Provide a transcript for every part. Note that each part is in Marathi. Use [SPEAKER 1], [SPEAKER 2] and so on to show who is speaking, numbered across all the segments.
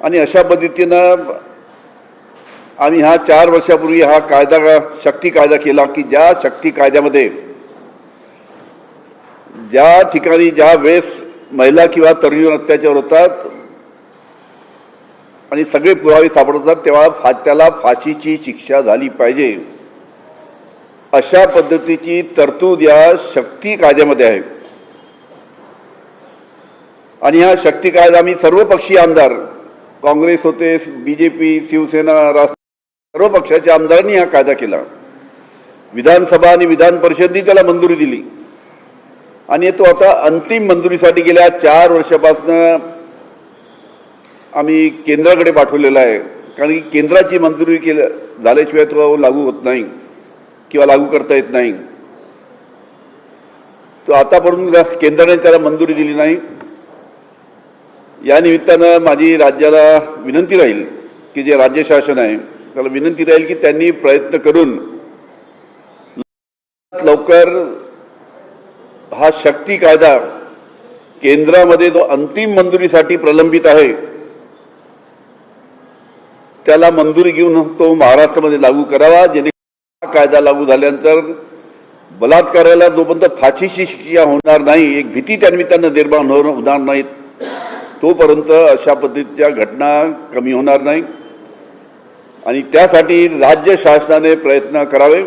[SPEAKER 1] आणि अशा पद्धतीनं आम्ही हा चार वर्षापूर्वी हा कायदा शक्ती कायदा केला की ज्या शक्ती कायद्यामध्ये ज्या ठिकाणी ज्या वेळेस महिला किंवा तरुणीवर अत्याचार होतात आणि सगळे पुरावे सापडतात तेव्हा फा त्याला फाशीची शिक्षा झाली पाहिजे. अशा पद्धतीची तरतूद या शक्ती कायद्यामध्ये आहे. आणि हा शक्ती कायदा आम्ही सर्वपक्षीय आमदार काँग्रेस होते बी जे पी शिवसेना राष्ट्र सर्व पक्षाच्या आमदारांनी हा कायदा केला. विधानसभा आणि विधान परिषदनी त्याला मंजुरी दिली. आणि तो आता अंतिम मंजुरीसाठी गेल्या चार वर्षापासून आम्ही केंद्राकडे पाठवलेला आहे. कारण की केंद्राची मंजुरी केल्या झाल्याशिवाय तो लागू होत नाही किंवा लागू करता येत नाही. तो आतापर्यंत केंद्राने त्याला मंजुरी दिली नाही. या निमित्तानं माझी राज्याला विनंती राहील की जे राज्य शासन आहे त्याला विनंती राहील की त्यांनी प्रयत्न करून लवकर हा शक्ती कायदा केंद्रामध्ये जो अंतिम मंजुरीसाठी प्रलंबित आहे त्याला मंजुरी घेऊन तो महाराष्ट्रामध्ये लागू करावा. जेणे हा कायदा लागू झाल्यानंतर बलात्काराला जोपर्यंत फाशीची शिक्षा होणार नाही एक भीती त्या निमित्तानं निर्माण होणार होणार नाहीत. तोपर्यंत अशा पद्धतीच्या घटना कमी होणार नाही. आणि त्यासाठी राज्य शासनाने प्रयत्न करावे.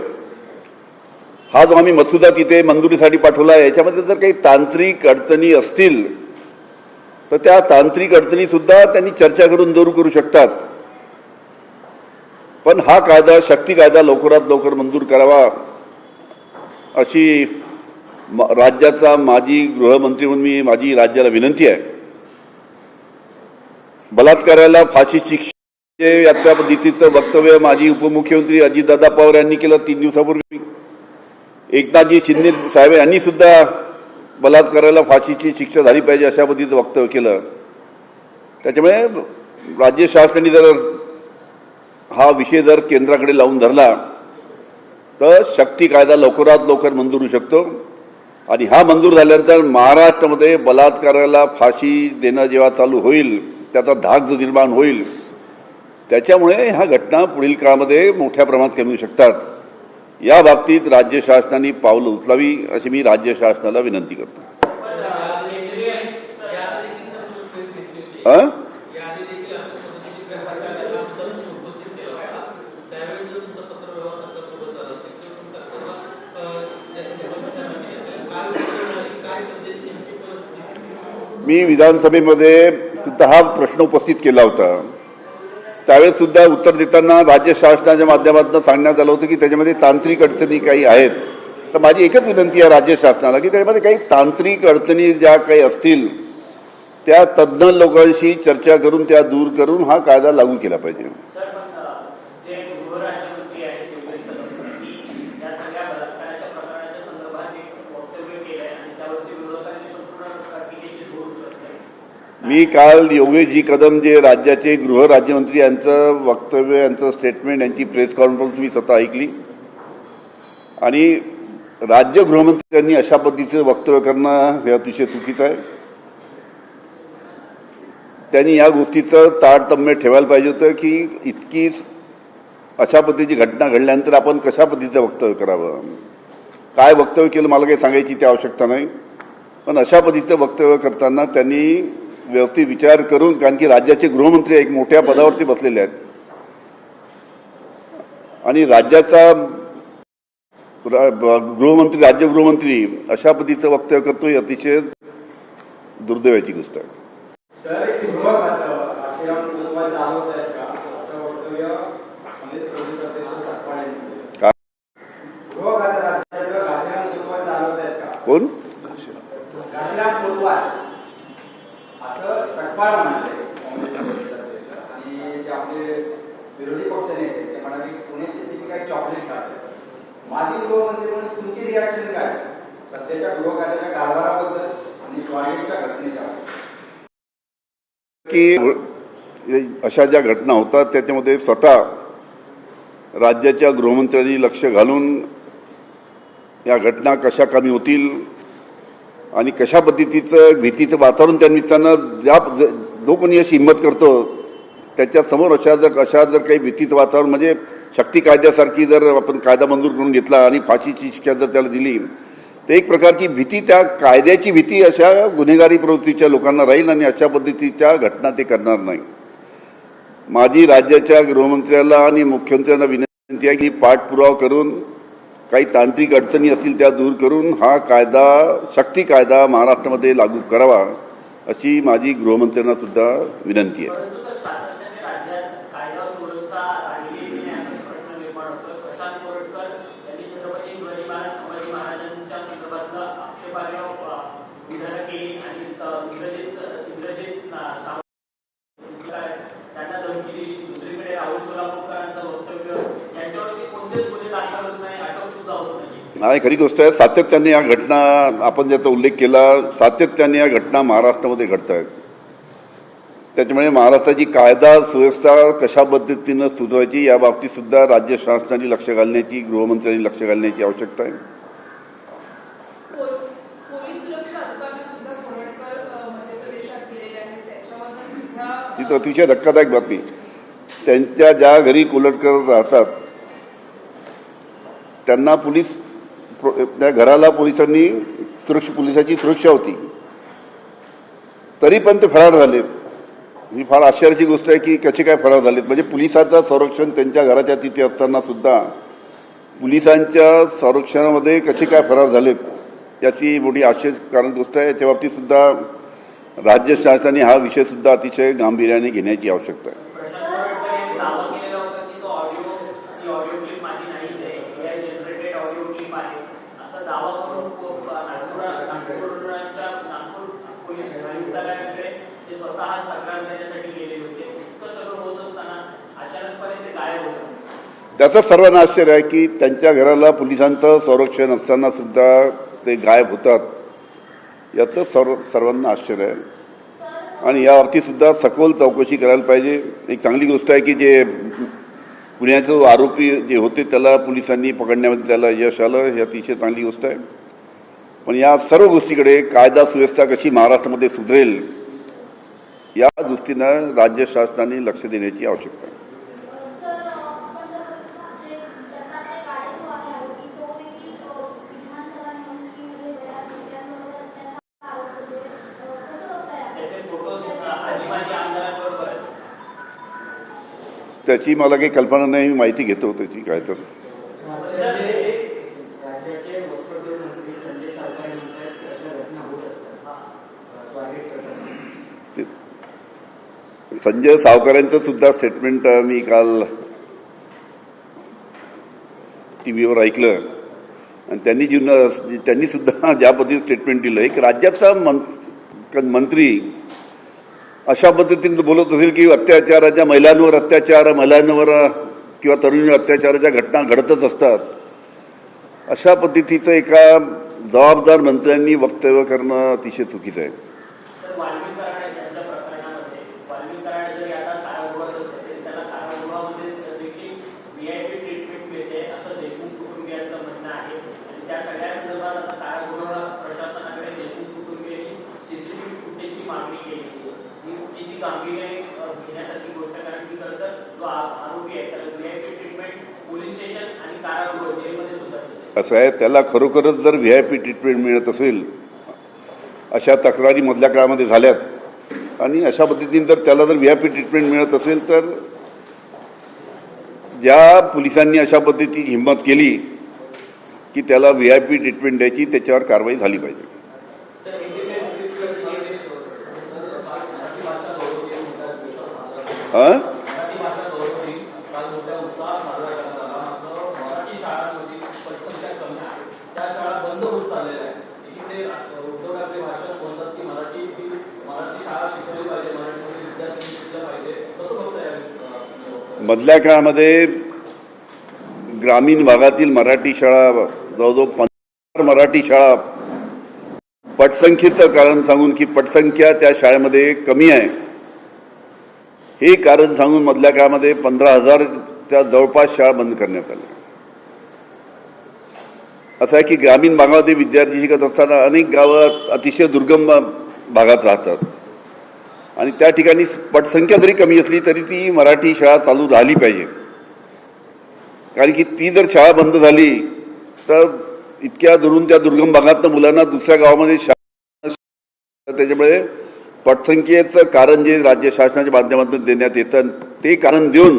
[SPEAKER 1] हा जो आम्ही मसुदा तिथे मंजुरीसाठी पाठवला आहे याच्यामध्ये जर काही तांत्रिक अडचणी असतील तर त्या तांत्रिक अडचणीसुद्धा त्यांनी चर्चा करून दूर करू शकतात. पण हा कायदा शक्ती कायदा लवकरात लवकर मंजूर करावा अशी म- राज्याचा माजी गृहमंत्री म्हणून मी माझी राज्याला विनंती आहे. बलात्काराला फाशी शिक्षा याच्या पद्धतीचं वक्तव्य माजी उपमुख्यमंत्री अजितदादा पवार यांनी केलं तीन दिवसापूर्वी. एकनाथजी शिंदे साहेब यांनी सुद्धा बलात्काराला फाशीची शिक्षा झाली पाहिजे अशा पद्धतीचं वक्तव्य केलं. त्याच्यामुळे राज्य शासनाने जर हा विषय जर केंद्राकडे लावून धरला तर शक्ती कायदा लवकरात लवकर मंजूर होऊ शकतो. आणि हा मंजूर झाल्यानंतर महाराष्ट्रामध्ये बलात्काराला फाशी देणं जेव्हा चालू होईल त्याचा धाक जो निर्माण होईल. त्याच्यामुळे ह्या घटना पुढील काळामध्ये मोठ्या प्रमाणात कमी होऊ शकतात. या बाबतीत राज्य शासनाने पावलं उचलावी अशी मी राज्य शासनाला विनंती करतो. हां मी विधानसभेमध्ये सुद्धा हा प्रश्न उपस्थित केला होता. त्यावेळेस सुद्धा उत्तर देताना राज्य शासनाच्या माध्यमातून सांगण्यात आलं होतं की त्याच्यामध्ये तांत्रिक अडचणी काही आहेत. तर माझी एकच विनंती आहे राज्य शासनाला की त्याच्यामध्ये काही तांत्रिक अडचणी ज्या काही असतील त्या तज्ज्ञ लोकांशी चर्चा करून त्या दूर करून हा कायदा लागू केला पाहिजे
[SPEAKER 2] सर पण जे गृहराज्यमंत्री आहेत योगेश कदम यांनी या सगळ्या बलात्काराच्या प्रकरणाच्या संदर्भात एक वक्तव्य केलंय आणि त्यावरती विरोधकांनी संपूर्ण टीकेची सूर उचलत
[SPEAKER 1] मी काल योगेशजी कदम जे राज्याचे गृहराज्यमंत्री यांचं वक्तव्य यांचं स्टेटमेंट यांची प्रेस कॉन्फरन्स मी स्वतः ऐकली. आणि राज्य गृहमंत्र्यांनी अशा पद्धतीचं वक्तव्य करणं हे अतिशय चुकीचं आहे. त्यांनी या गोष्टीचं तारतम्य ठेवायला पाहिजे होतं की इतकी अशा पद्धतीची घटना घडल्यानंतर आपण कशा पद्धतीचं वक्तव्य करावं? काय वक्तव्य केलं मला काही सांगायची ती आवश्यकता नाही. पण अशा पद्धतीचं वक्तव्य करताना त्यांनी व्यवस्थित विचार करून कारण की राज्याचे गृहमंत्री एक मोठ्या पदावरती बसलेले आहेत. आणि राज्याचा गृहमंत्री राज्य गृहमंत्री अशा पद्धतीचं वक्तव्य करतो ही अतिशय दुर्दैवाची गोष्ट आहे
[SPEAKER 3] सर एक गृह खातं आश्रम कुटुंबात चालवत आहेत का असं वक्तव्य काँग्रेस प्रदेश अध्यक्ष सातवाड यांनी केलं.
[SPEAKER 1] काय
[SPEAKER 3] गृह खातं राज्याचं घाशीराम कुटुंबात चालवत आहेत का
[SPEAKER 1] कोण
[SPEAKER 3] घाशीराम कुटुंबात असं म्हणाले काँग्रेसचे आणि जे आपले विरोधी ते म्हणाले की पुण्याची चॉकलेट माजी गृहमंत्री म्हणून तुमची रिॲक्शन काय? सध्याच्या कारभाराबद्दल आणि स्वारगेटच्या घटनेच्या.
[SPEAKER 1] की अशा ज्या घटना होतात त्याच्यामध्ये स्वतः राज्याच्या गृहमंत्र्यांनी लक्ष घालून या घटना कशा कमी होतील आणि कशा पद्धतीचं भीतीचं वातावरण त्या निमित्तानं ज्या ज- जो कोणी अशी हिंमत करतो त्याच्यासमोर अशा जर अशा जर काही भीतीचं वातावरण म्हणजे शक्ती कायद्यासारखी जर आपण कायदा मंजूर करून घेतला आणि फाशीची शिक्षा जर त्याला दिली तर एक प्रकारची भीती त्या कायद्याची भीती अशा गुन्हेगारी प्रवृत्तीच्या लोकांना राहील आणि अशा पद्धतीच्या घटना ते करणार नाही. माझी राज्याच्या गृहमंत्र्याला आणि मुख्यमंत्र्यांना विनंती आहे की पाठपुरावा करून काही तांत्रिक अडचणी असतील त्या दूर करून हा कायदा शक्ती कायदा महाराष्ट्रामध्ये लागू करावा अशी माझी गृहमंत्र्यांना सुद्धा विनंती आहे
[SPEAKER 2] परंतु सर सातत्याने राज्यात कायदा सुव्यवस्था राहिलेली नाही असा प्रश्न निर्माण होतोय प्रशांत कोरटकर यांनी छत्रपती शिवाजी महाराज संभाजी महाराजांच्या संदर्भातलं आक्षेपार्ह अ, विधानं केली आणि त- इंग्रजीत इंग्रजीत अ, साव- काय, त्यांना धमकी दिली दुसरीकडे राहुल सोलापूरकरांचं वक्तव्य यांच्यावरती कोणतेच गुन्हे दाखल होत नाही अटक सुद्धा होत नाही
[SPEAKER 1] खरी गोष्ट आहे सातत्याने या घटना आपण ज्याचा उल्लेख केला सातत्याने या घटना महाराष्ट्रामध्ये घडत आहेत त्याच्यामुळे महाराष्ट्राची कायदा सुव्यवस्था कशा पद्धतीनं सुधारायची या बाबतीत सुद्धा राज्य शासनाने लक्ष घालण्याची गृहमंत्र्यांनी लक्ष घालण्याची आवश्यकता आहे. ती तर अतिशय धक्कादायक बातमी. त्यांच्या ज्या घरी कोलटकर राहतात त्यांना पोलीस त्या घराला पोलिसांनी सुरक्षा पोलिसाची सुरक्षा होती. तरी पण ते फरार झालेत ही फार आश्चर्याची गोष्ट आहे की कसे काय फरार झालेत. म्हणजे पोलिसाचं संरक्षण त्यांच्या घराच्या तिथे असताना सुद्धा पोलिसांच्या संरक्षणामध्ये कसे काय फरार झालेत याची मोठी आश्चर्यकारक गोष्ट आहे. याच्या बाबतीत सुद्धा राज्य शासनाने हा विषय सुद्धा अतिशय गांभीर्याने घेण्याची आवश्यकता आहे
[SPEAKER 2] प्रशांत कोरटकर यांनी दावा केलेला होता की तो ऑडिओ ती ऑडिओ क्लिप माझी नाहीच आहे एआय जनरेटेड ऑडिओ क्लिप आहे असा दावा करून को- नागपूर नागपूरच्या नागपूर पोलीस ते स्वतः तक्रार देण्यासाठी गेले होते इतकं सगळं होत असताना अचानकपणे ते गायब होतं
[SPEAKER 1] त्याचं सर्वांना आश्चर्य आहे की त्यांच्या घराला पोलिसांचं संरक्षण असताना सुद्धा ते गायब होतात. याचं सर्व सर्वांना आश्चर्य आहे. आणि यावरतीसुद्धा सुद्धा सखोल चौकशी करायला पाहिजे. एक चांगली गोष्ट आहे की जे पुण्याचे आरोपी जे होते त्याला पोलिसांनी पकडण्यामध्ये त्याला यश आलं. ही अतिशय चांगली गोष्ट आहे. पण या सर्व गोष्टीकडे कायदा सुव्यवस्था कशी महाराष्ट्रामध्ये सुधरेल या दृष्टीनं राज्य शासनाने लक्ष देण्याची आवश्यकता आहे.
[SPEAKER 2] त्याची
[SPEAKER 1] मला काही कल्पना नाही मी माहिती घेतो त्याची काय तर
[SPEAKER 4] राज्याचे वस्त्रोद्योग मंत्री संजय सावकार म्हणतात की अशा घटना होत असतात स्वागत करतात
[SPEAKER 1] ते- संजय सावकारांचं सुद्धा स्टेटमेंट मी काल टी व्हीवर ऐकलं. आणि त्यांनी जीवन त्यांनी सुद्धा ज्या पद्धतीने स्टेटमेंट दिलं एक राज्याचा मं- मंत्री अशा पद्धतीने बोलत असेल की अत्याचाराच्या महिलांवर अत्याचार महिलांवर किंवा तरुणीवर अत्याचाराच्या घटना घडतच असतात. अशा पद्धतीचं एका जबाबदार मंत्र्यांनी वक्तव्य करणं अतिशय चुकीचं आहे.
[SPEAKER 2] तर वाल्मिक कराड यांच्या प्रकरणामध्ये. वाल्मिक कराड जरी आता कारागृहात तरी त्याला कारागृहामध्ये देखील ट्रीटमेंट मिळते असं देशमुख कुटुंबियांचं म्हणणं आहे. आणि त्या सगळ्या संदर्भात आता कारागृह प्रशासनाकडे देशमुख कुटुंबियांनी सीसीटीव्ही फुटेजची मागणी केली. ही किती घेण्यासारखी गोष्ट कारण की खरं तर जो आरोपी आहे त्याला ट्रीटमेंट पोलीस स्टेशन आणि कारागृह जेलमध्ये सुद्धा
[SPEAKER 1] असं आहे त्याला खरोखरच जर व्ही आय पी ट्रीटमेंट मिळत असेल अशा तक्रारी मधल्या काळामध्ये झाल्यात. आणि अशा पद्धतीने जर त्याला जर व्ही आय पी ट्रीटमेंट मिळत असेल तर ज्या पोलिसांनी अशा पद्धतीची हिंमत केली की त्याला व्ही आय पी ट्रीटमेंट द्यायची त्याच्यावर कारवाई झाली पाहिजे. हां
[SPEAKER 5] मराठी भाषा गौरवदिन काल मोठ्या उत्साहात साजरा करण्यात आला मात्र मराठी शाळांमधील पटसंख्या कमी आहे त्या शाळा बंद होत चाललेल्या आहेत एकीकडे उद्धव ठाकरे भाषण बोलतात की मराठी ही मराठी शाळा शिकवली पाहिजे मराठीमध्ये विद्यार्थी शिकले पाहिजे कसं बघताय या, अं,
[SPEAKER 1] मधल्या काळामध्ये ग्रामीण भागातील मराठी शाळा जवळजवळ पंधरा मराठी शाळा पटसंख्येचं कारण सांगून की पटसंख्या त्या शाळेमध्ये कमी आहे. हे कारण सांगून मधल्या काळामध्ये पंधरा हजारच्या जवळपास शाळा बंद करण्यात आल्या. असं आहे की ग्रामीण भागामध्ये विद्यार्थी शिकत असताना अनेक गावं अतिशय दुर्गम भागात राहतात. आणि त्या ठिकाणी पटसंख्या जरी कमी असली तरी ती मराठी शाळा चालू राहिली पाहिजे. कारण की ती जर शाळा बंद झाली तर इतक्या दुरून त्या दुर्गम भागातनं मुलांना दुसऱ्या गावामध्ये शाळा त्याच्यामुळे पटसंख्येचं कारण जे राज्य शासनाच्या माध्यमातून देण्यात येतं ते कारण देऊन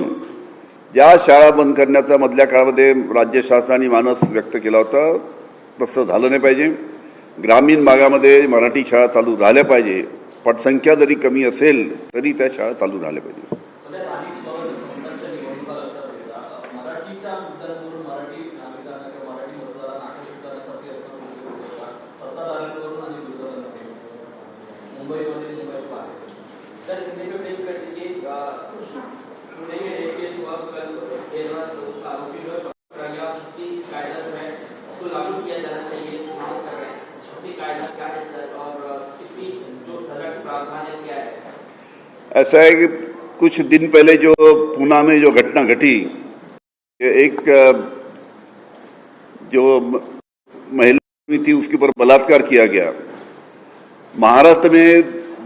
[SPEAKER 1] ज्या शाळा बंद करण्याचा मधल्या काळामध्ये राज्य शासनाने मानस व्यक्त केला होता तसं झालं नाही पाहिजे. ग्रामीण भागामध्ये मराठी शाळा चालू राहिल्या पाहिजे. पटसंख्या जरी कमी असेल तरी त्या शाळा चालू राहिल्या पाहिजे ऐसा है कि कुछ दिन पहले जो पूना में जो घटना घटी एक, जो महिला थी, उसके ऊपर बलात्कार किया गया। महाराष्ट्र में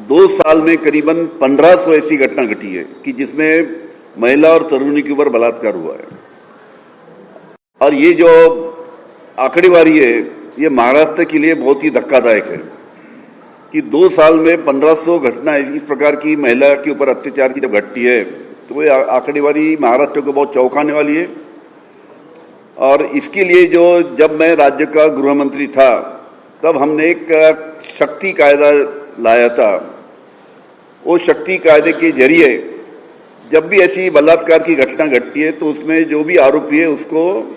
[SPEAKER 1] दो साल में करीबन 1500 ऐसी घटना घटी है कि जिसमें महिला और तरुणी के ऊपर बलात्कार हुआ है। और ये जो आंकड़ेवारी है, ये महाराष्ट्र के लिए बहुत ही धक्कादायक है। कि दो साल में 1500 घटना इस प्रकार की महिला के ऊपर अत्याचार की जब घटती है तो ये आ- आंकड़ेवारी महाराष्ट्र को बहुत चौंकाने वाली है। और इसके लिए जो, जब मैं राज्य का गृह मंत्री था, तब हमने एक शक्ति कायदा लाया था। वो शक्ति कायदे के ज़रिए जब भी ऐसी बलात्कार की घटना घटती है तो उसमें जो भी आरोपी है, उसको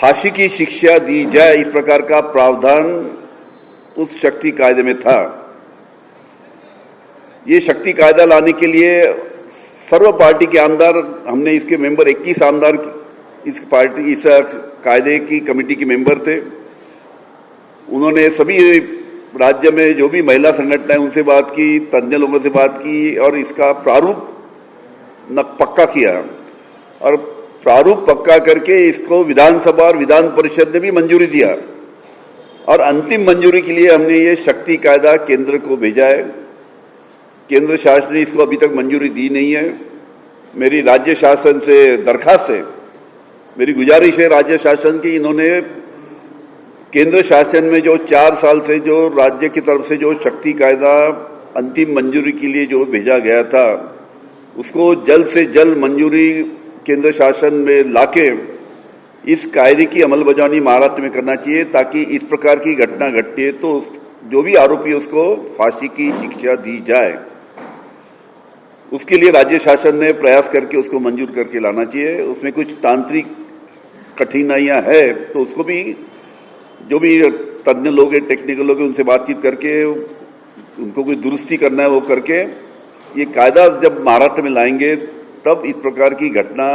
[SPEAKER 1] फांसी की शिक्षा दी जाए, इस प्रकार का प्रावधान उस शक्ति कायदे में था। ये शक्ति कायदा लाने के लिए सर्व पार्टी के आमदार, हमने इसके मेंबर 21 आमदार इस पार्टी, इस कायदे की कमेटी के मेंबर थे। उन्होंने सभी राज्य में जो भी महिला संगठन है, उनसे बात की, तज्ञ लोगों से बात की और इसका प्रारूप न पक्का किया। और प्रारूप पक्का करके इसको विधानसभा और विधान परिषद ने भी मंजूरी दिया। और अंतिम मंजूरी के लिए हमने ये शक्ति कायदा केंद्र को भेजा है। केंद्र शासन ने इसको अभी तक मंजूरी दी नहीं है। मेरी राज्य शासन से दरखास्त है। मेरी गुजारिश है राज्य शासन की इन्होंने केंद्र शासन में जो चार साल से जो राज्य की तरफ़ से जो शक्ति कायदा अंतिम मंजूरी के लिए जो भेजा गया था, उसको जल्द से जल्द मंजूरी केंद्र शासन में लाके इस कायदे की अमलबजावनी महाराष्ट्र में करना चाहिए ताकि इस प्रकार की घटना घटती है तो जो भी आरोपी उसको फांसी की शिक्षा दी जाए। उसके लिए राज्य शासन ने प्रयास करके उसको मंजूर करके लाना चाहिए। उसमें कुछ तांत्रिक कठिनाइयाँ है तो उसको भी, जो भी तज्ञ लोग हैं टेक्निकल लोग हैं, उनसे बातचीत करके, उनको कोई दुरुस्ती करना है वो करके, ये कायदा जब महाराष्ट्र में लाएँगे, तब इस प्रकार की घटना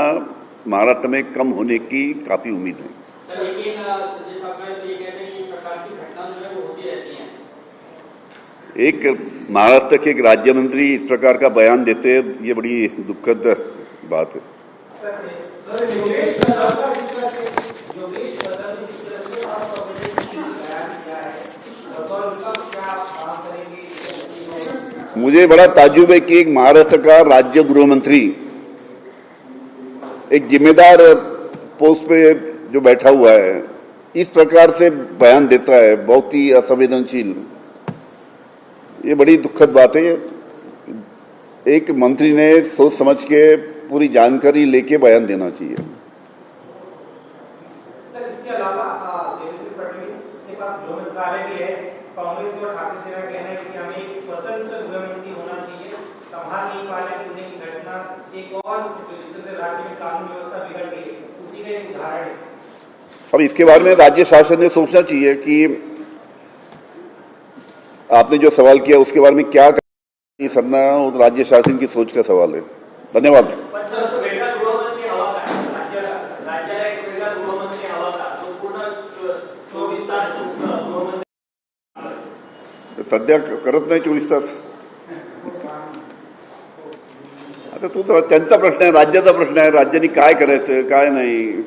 [SPEAKER 1] महाराष्ट्र में कम होने की काफ़ी उम्मीद है।
[SPEAKER 4] सर लेकिन संजय साहब का तो ये कहते हैं कि इस प्रकार की घटना जो है वो होती रहती हैं।
[SPEAKER 1] एक महाराष्ट्र के एक राज्य मंत्री इस प्रकार का बयान देते हैं ये बड़ी दुखद बात है। मुझे बड़ा ताजुब है कि एक महाराष्ट्र का राज्य गृह मंत्री एक जिम्मेदार पोस्ट पे जो बैठा हुआ है, इस प्रकार से बयान देता है, बहुत ही असंवेदनशील। ये बड़ी दुखद बात है। एक मंत्री ने सोच समझ के पूरी जानकारी लेके बयान देना चाहिए
[SPEAKER 3] सर इसके अलावा अ, देवेंद्र फडणवीस के पास गृह मंत्रालय भी है कांग्रेस और ठाकरे सेना का कहना है कि हमें एक स्वतंत्र गृह मंत्री होना चाहिए संभाल नहीं पा रहे पुणे की घटना एक और जो जिससे राज्य में कानून व्यवस्था बिगड़ गई है उसी का एक उदाहरण है
[SPEAKER 1] अब इसके बारे में राज्य शासन ने सोचना चाहिए कि आपने जो सवाल किया, उसके बारे में क्या करना वो राज्य शासन की सोच का सवाल है। धन्यवाद।
[SPEAKER 2] पण करत असं वेगळा गृहमंत्री तो
[SPEAKER 1] तर तो त्यांचा प्रश्न आहे, राज्याचा प्रश्न आहे राज्य काय करायचं, काय नाही.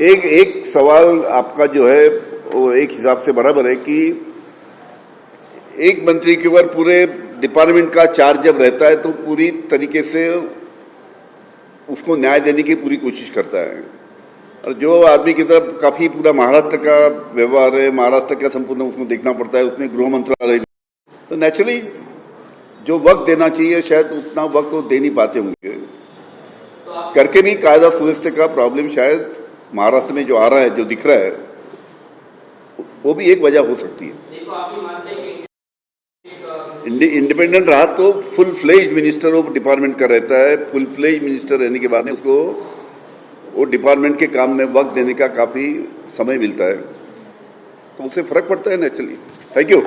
[SPEAKER 1] एक एक सवाल आपका जो है, वो एक हिसाब से बराबर है कि एक मंत्री के ऊपर पूरे डिपार्टमेंट का चार्ज जब रहता है तो पूरी तरीके से उसको न्याय देने की पूरी कोशिश करता है। और जो आदमी की तरफ़ काफ़ी पूरा महाराष्ट्र का व्यवहार है महाराष्ट्र का संपूर्ण उसको देखना पड़ता है उसमें गृह मंत्रालय तो नेचुरली जो वक्त देना चाहिए शायद उतना वक्त वो दे नहीं पाते होंगे।
[SPEAKER 4] तो
[SPEAKER 1] करके भी कायदा सुव्यवस्था का प्रॉब्लम शायद महाराष्ट्र में जो आ रहा है जो दिख रहा है वो भी एक वजह हो सकती है। इंडिपेंडेंट रहा तो full fledge minister of department का रहता है फुल फ्लेज मिनिस्टर रहने के बाद में उसको वो डिपार्टमेंट के काम में वक्त देने का काफी समय मिलता है। तो उससे फर्क पड़ता है नेचुरली थैंक यू